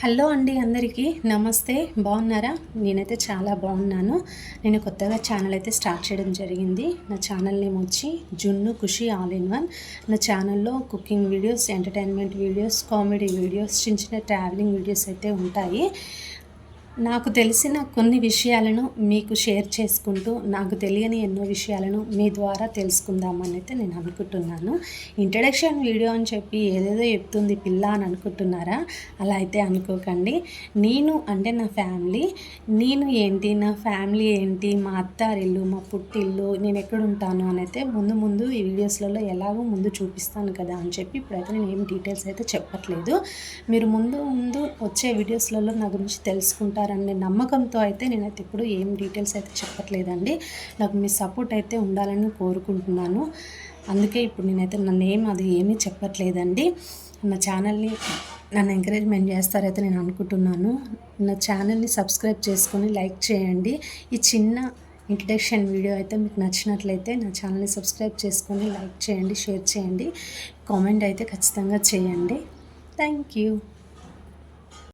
Hello అండి అందరికీ. నమస్తే. బాగున్నారా? నేనైతే చాలా బాగున్నాను. నేను కొత్తగా ఛానల్ అయితే స్టార్ట్ చేయడం జరిగింది. నా ఛానల్ నేమ్ వచ్చి జున్ను ఖుషి ఆల్ ఇన్ వన్. నా ఛానల్లో cooking videos entertainment videos comedy videos చిన్న చిన్న ట్రావెలింగ్ వీడియోస్ అయితే ఉంటాయి. నాకు తెలిసిన కొన్ని విషయాలను మీకు షేర్ చేసుకుంటూ నాకు తెలియని ఎన్నో విషయాలను మీ ద్వారా తెలుసుకుందామని అయితే నేను అనుకుంటున్నాను. ఇంట్రడక్షన్ వీడియో అని చెప్పి ఏదేదో చెప్తుంది పిల్ల అని అనుకుంటున్నారా? అలా అయితే అనుకోకండి. నేను అంటే నా ఫ్యామిలీ. నేను ఏంటి? నా ఫ్యామిలీ ఏంటి? మా అత్తారిల్లు మా పుట్టిల్లు నేను ఎక్కడ ఉంటాను అని అయితే ముందు ముందు ఈ వీడియోస్లలో ఎలాగో ముందు చూపిస్తాను కదా అని చెప్పి ఇప్పుడైతే నేను ఏం డీటెయిల్స్ అయితే చెప్పట్లేదు. మీరు ముందు ముందు వచ్చే వీడియోస్లలో నా గురించి తెలుసుకుంటారు చేస్తారనే నమ్మకంతో అయితే నేనైతే ఇప్పుడు ఏం డీటెయిల్స్ అయితే చెప్పట్లేదండి. నాకు మీ సపోర్ట్ అయితే ఉండాలని కోరుకుంటున్నాను. అందుకే ఇప్పుడు నేనైతే నన్ను ఏం అది ఏమీ చెప్పట్లేదండి. నా ఛానల్ని నన్ను ఎంకరేజ్మెంట్ చేస్తారైతే నేను అనుకుంటున్నాను. నా ఛానల్ని సబ్స్క్రైబ్ చేసుకొని లైక్ చేయండి. ఈ చిన్న ఇంట్రడక్షన్ వీడియో అయితే మీకు నచ్చినట్లయితే నా ఛానల్ని సబ్స్క్రైబ్ చేసుకొని లైక్ చేయండి షేర్ చేయండి. కామెంట్ అయితే ఖచ్చితంగా చేయండి. Thank you